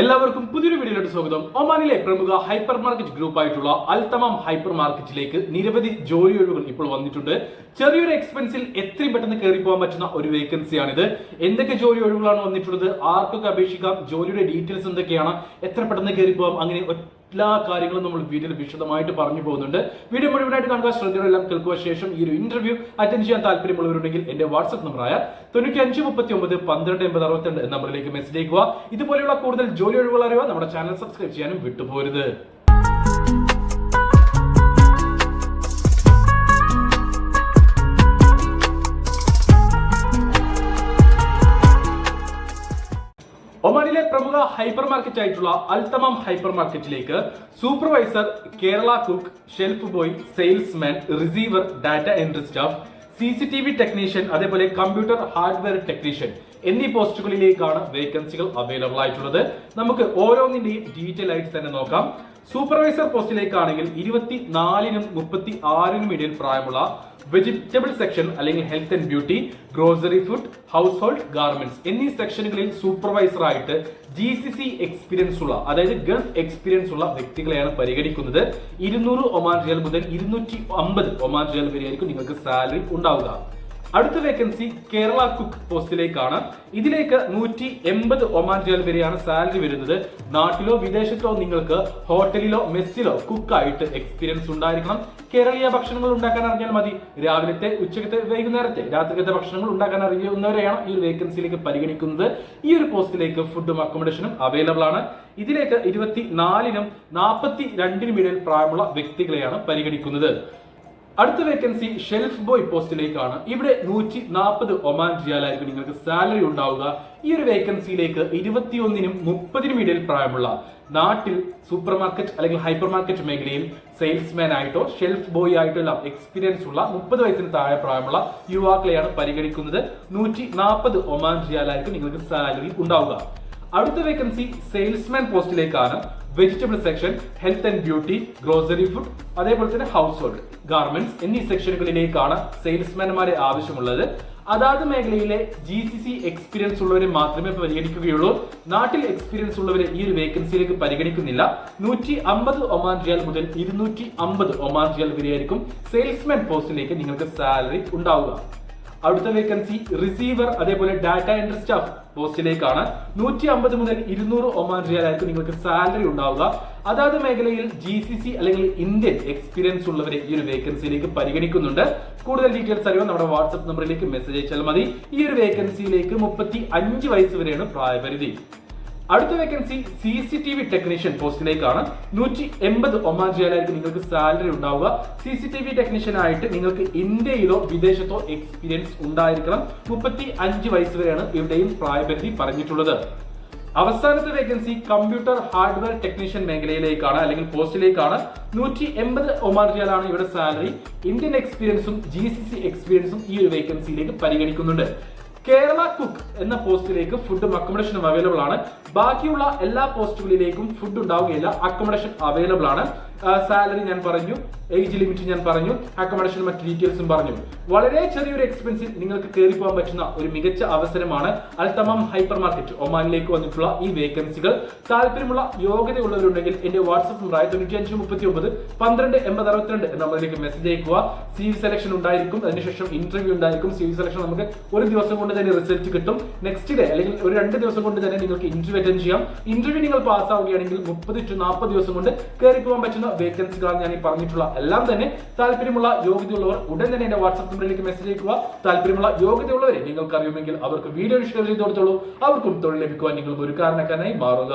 എല്ലാവർക്കും പുതിയൊരു വീഡിയോയിലോട്ട് സ്വാഗതം. ഒമാനിലെ പ്രമുഖ ഹൈപ്പർ മാർക്കറ്റ് ഗ്രൂപ്പ് ആയിട്ടുള്ള അൽത്തമാം ഹൈപ്പർ മാർക്കറ്റിലേക്ക് നിരവധി ജോലി ഒഴിവുകൾ ഇപ്പോൾ വന്നിട്ടുണ്ട്. ചെറിയൊരു എക്സ്പെൻസിൽ എത്രയും പെട്ടെന്ന് കയറി പോകാൻ പറ്റുന്ന ഒരു വേക്കൻസിയാണിത്. എന്തൊക്കെ ജോലി ഒഴിവുകളാണ് വന്നിട്ടുള്ളത്? ആർക്കൊക്കെ അപേക്ഷിക്കാം? ജോലിയുടെ ഡീറ്റെയിൽസ് എന്തൊക്കെയാണ്? എത്ര പെട്ടെന്ന് കയറി പോകാം? അങ്ങനെ എല്ലാ കാര്യങ്ങളും നമ്മൾ വീഡിയോയിൽ വിശദമായിട്ട് പറഞ്ഞു പോകുന്നുണ്ട്. വീഡിയോ മുഴുവനായിട്ട് കാണുക ശ്രദ്ധകളെല്ലാം കേൾക്കുക. ശേഷം ഈ ഒരു ഇന്റർവ്യൂ അറ്റൻഡ് ചെയ്യാൻ താല്പര്യമുള്ളവരുണ്ടെങ്കിൽ എന്റെ വാട്സ്ആപ്പ് നമ്പറായ തൊണ്ണൂറ്റി അഞ്ച് മുപ്പത്തി ഒമ്പത് പന്ത്രണ്ട് എൺപത് അറുപത്തിരണ്ട് നമ്പറിലേക്ക് മെസ്സേജ് അയക്കുക. ഇതുപോലെയുള്ള കൂടുതൽ ജോലി അറിയുക നമ്മുടെ ചാനൽ സബ്സ്ക്രൈബ് ചെയ്യാനും വിട്ടുപോരുത്. പ്രമുഖ ആയിട്ടുള്ള supervisor Kerala cook shelf boy salesman receiver data entry staff C C T V technician അതേപോലെ കമ്പ്യൂട്ടർ ഹാർഡ്വെയർ ടെക്നീഷ്യൻ എന്നീ പോസ്റ്റുകളിലേക്കാണ് വേക്കൻസികൾ അവൈലബിൾ ആയിട്ടുള്ളത്. നമുക്ക് ഓരോന്നിന്റെയും ഡീറ്റെയിൽ ആയിട്ട് തന്നെ നോക്കാം. സൂപ്പർവൈസർ പോസ്റ്റിലേക്കാണെങ്കിൽ ഇരുപത്തി നാലിനും മുപ്പത്തി ആറിനും ഇടയിൽ പ്രായമുള്ള വെജിറ്റബിൾ സെക്ഷൻ അല്ലെങ്കിൽ health and beauty grocery food household garments എന്നീ സെക്ഷനുകളിൽ സൂപ്പർവൈസർ ആയിട്ട് ജി സി സി എക്സ്പീരിയൻസ് ഉള്ള അതായത് ഗൾഫ് എക്സ്പീരിയൻസ് ഉള്ള വ്യക്തികളെയാണ് പരിഗണിക്കുന്നത്. ഇരുന്നൂറ് ഒമാൻ റിയൽ മുതൽ ഇരുന്നൂറ്റി അമ്പത് ഒമാൻ റിയൽ വരെയായിരിക്കും നിങ്ങൾക്ക് സാലറി ഉണ്ടാവുക. അടുത്ത വേക്കൻസി കേരള കുക്ക് പോസ്റ്റിലേക്കാണ്. ഇതിലേക്ക് നൂറ്റി എൺപത് ഒമാൻ റിയാൽ വരെയാണ് സാലറി വരുന്നത്. നാട്ടിലോ വിദേശത്തോ നിങ്ങൾക്ക് ഹോട്ടലിലോ മെസ്സിലോ കുക്കായിട്ട് എക്സ്പീരിയൻസ് ഉണ്ടായിരിക്കണം. കേരളീയ ഭക്ഷണങ്ങൾ ഉണ്ടാക്കാൻ അറിഞ്ഞാൽ മതി. രാവിലത്തെ ഉച്ചക്കത്തെ വൈകുന്നേരത്തെ രാത്രികത്തെ ഭക്ഷണങ്ങൾ ഉണ്ടാക്കാൻ അറിയുന്നവരെയാണ് ഈ ഒരു വേക്കൻസിയിലേക്ക് പരിഗണിക്കുന്നത്. ഈ ഒരു പോസ്റ്റിലേക്ക് ഫുഡും അക്കോമഡേഷനും അവൈലബിൾ ആണ്. ഇതിലേക്ക് ഇരുപത്തി നാലിനും നാൽപ്പത്തി രണ്ടിനും ഇടയിൽ പ്രായമുള്ള വ്യക്തികളെയാണ് പരിഗണിക്കുന്നത്. അടുത്ത വേക്കൻസി ഷെൽഫ് ബോയ് പോസ്റ്റിലേക്കാണ്. ഇവിടെ നൂറ്റി നാൽപ്പത് ഒമാൻ റിയാലായിരിക്കും നിങ്ങൾക്ക് സാലറി ഉണ്ടാവുക. ഈ ഒരു വേക്കൻസിയിലേക്ക് ഇരുപത്തിയൊന്നിനും മുപ്പതിനും ഇടയിൽ പ്രായമുള്ള നാട്ടിൽ സൂപ്പർ മാർക്കറ്റ് അല്ലെങ്കിൽ ഹൈപ്പർ മാർക്കറ്റ് മേഖലയിൽ സെയിൽസ്മാൻ ആയിട്ടോ ഷെൽഫ് ബോയ് ആയിട്ടോ എല്ലാം എക്സ്പീരിയൻസ് ഉള്ള മുപ്പത് വയസ്സിന് താഴെ പ്രായമുള്ള യുവാക്കളെയാണ് പരിഗണിക്കുന്നത്. നൂറ്റി നാൽപ്പത് ഒമാൻ റിയാലായിരിക്കും നിങ്ങൾക്ക് സാലറി ഉണ്ടാവുക. അടുത്ത vacancy salesman പോസ്റ്റിലേക്കാണ്. Vegetable section health and beauty grocery food അതേപോലെ തന്നെ ഹൗസ് ഹോൾഡ് ഗാർമെന്റ്സ് എന്നീ സെക്ഷനുകളിലേക്കാണ് സെയിൽസ്മാൻമാരെ ആവശ്യമുള്ളത്. അതാത് മേഖലയിലെ ജി സി സി എക്സ്പീരിയൻസ് ഉള്ളവരെ മാത്രമേ പരിഗണിക്കുകയുള്ളൂ. നാട്ടിൽ എക്സ്പീരിയൻസ് ഉള്ളവരെ ഈ ഒരു വേക്കൻസിയിലേക്ക് പരിഗണിക്കുന്നില്ല. നൂറ്റി അമ്പത് ഒമാൻ റിയാൽ മുതൽ ഇരുന്നൂറ്റി അമ്പത് ഒമാൻ റിയാൽ വരെയായിരിക്കും സെയിൽസ്മാൻ പോസ്റ്റിലേക്ക് നിങ്ങൾക്ക് സാലറി ഉണ്ടാവുക. അടുത്ത വേക്കൻസി റിസീവർ അതേപോലെ ഡാറ്റ എൻട്രി സ്റ്റാഫ് പോസ്റ്റിലേക്കാണ്. നൂറ്റി അമ്പത് മുതൽ ഇരുന്നൂറ് ഒമാൻ റിയാൽ ആയിരിക്കും നിങ്ങൾക്ക് സാലറി ഉണ്ടാവുക. അതാത് മേഖലയിൽ ജി സി സി അല്ലെങ്കിൽ ഇന്ത്യൻ എക്സ്പീരിയൻസ് ഉള്ളവരെ ഈ ഒരു വേക്കൻസിയിലേക്ക് പരിഗണിക്കുന്നുണ്ട്. കൂടുതൽ ഡീറ്റെയിൽസ് അറിയാൻ നമ്മുടെ വാട്സ്ആപ്പ് നമ്പറിലേക്ക് മെസ്സേജ് അയച്ചാൽ മതി. ഈ ഒരു വേക്കൻസിയിലേക്ക് മുപ്പത്തി അഞ്ച് വയസ്സ് വരെയാണ് പ്രായപരിധി. അടുത്ത vacancy C C T V technician പോസ്റ്റിലേക്കാണ്. നൂറ്റി എൺപത് ഒമാൻ റിയാലായിരിക്കും നിങ്ങൾക്ക് സാലറി ഉണ്ടാവുക. C C T V technician ആയിട്ട് നിങ്ങൾക്ക് ഇന്ത്യയിലോ വിദേശത്തോ എക്സ്പീരിയൻസ് ഉണ്ടായിരിക്കണം. മുപ്പത്തി അഞ്ച് വയസ്സ് വരെയാണ് ഇവിടെയും പ്രായപരിധി പറഞ്ഞിട്ടുള്ളത്. അവസാനത്തെ വേക്കൻസി കമ്പ്യൂട്ടർ ഹാർഡ്വെയർ ടെക്നീഷ്യൻ മേഖലയിലേക്കാണ് അല്ലെങ്കിൽ പോസ്റ്റിലേക്കാണ്. നൂറ്റി എൺപത് ഒമാൻ റിയാലാണ് ഇവിടെ സാലറി ഇന്ത്യൻ എക്സ്പീരിയൻസും ജി സി സി എക്സ്പീരിയൻസും ഈ ഒരു വേക്കൻസിയിലേക്ക് പരിഗണിക്കുന്നുണ്ട്. കേരള കുക്ക് എന്ന പോസ്റ്റിലേക്ക് ഫുഡും അക്കോമഡേഷനും അവൈലബിൾ ആണ്. ബാക്കിയുള്ള എല്ലാ പോസ്റ്റുകളിലേക്കും ഫുഡ് ഉണ്ടാവുകയില്ല. അക്കോമഡേഷൻ അവൈലബിൾ ആണ്. സാലറി ഞാൻ പറഞ്ഞു ഏജ് ലിമിറ്റ് ഞാൻ പറഞ്ഞു അക്കോമഡേഷൻ മറ്റ് ഡീറ്റെയിൽസും പറഞ്ഞു. വളരെ ചെറിയൊരു എക്സ്പെൻസിൽ നിങ്ങൾക്ക് കയറി പോകാൻ പറ്റുന്ന ഒരു മികച്ച അവസരമാണ് അൽത്തമാം ഹൈപ്പർ മാർക്കറ്റ് ഒമാനിലേക്ക് വന്നിട്ടുള്ള ഈ വേക്കൻസികൾ. താല്പര്യമുള്ള യോഗ്യതയുള്ളവരുണ്ടെങ്കിൽ എന്റെ വാട്സ്ആപ്പ് നമ്പറായ തൊണ്ണൂറ്റി അഞ്ച് മുപ്പത്തി ഒമ്പത് പന്ത്രണ്ട് എൺപത് അറുപത്തിരണ്ട് നമ്പറിലേക്ക് മെസ്സേജ് അയക്കുക സി വി സെലക്ഷൻ ഉണ്ടായിരിക്കും അതിനുശേഷം ഇന്റർവ്യൂ ഉണ്ടായിരിക്കും. സി വി സെലക്ഷൻ നമുക്ക് ഒരു ദിവസം കൊണ്ട് തന്നെ റിസൾട്ട് കിട്ടും. നെക്സ്റ്റ് ഡേ അല്ലെങ്കിൽ ഒരു രണ്ട് ദിവസം കൊണ്ട് തന്നെ നിങ്ങൾക്ക് ഇന്റർവ്യൂ അറ്റൻഡ് ചെയ്യാം. ഇന്റർവ്യൂ നിങ്ങൾ പാസ് ആവുകയാണെങ്കിൽ മുപ്പത് ടു നാൽപ്പത് ദിവസം കൊണ്ട് കയറി പോകാൻ പറ്റുന്ന വേക്കൻസികളാണ് ഞാൻ ഈ പറഞ്ഞിട്ടുള്ള എല്ലാം തന്നെ താല്പര്യമുള്ള യോഗ്യതയുള്ളവർ ഉടൻ തന്നെ എന്റെ വാട്സ്ആപ്പ് നമ്പറിലേക്ക് മെസ്സേജ് അയക്കുക. താല്പര്യമുള്ള യോഗ്യതയുള്ളവരെ നിങ്ങൾക്ക് അറിയുമെങ്കിൽ അവർക്ക് വീഡിയോ ഷെയർ ചെയ്ത് കൊടുത്തോളൂ. അവർക്കും തൊഴിൽ ലഭിക്കുവാൻ നിങ്ങൾ ഒരു കാരണക്കാരനായി മാറുക.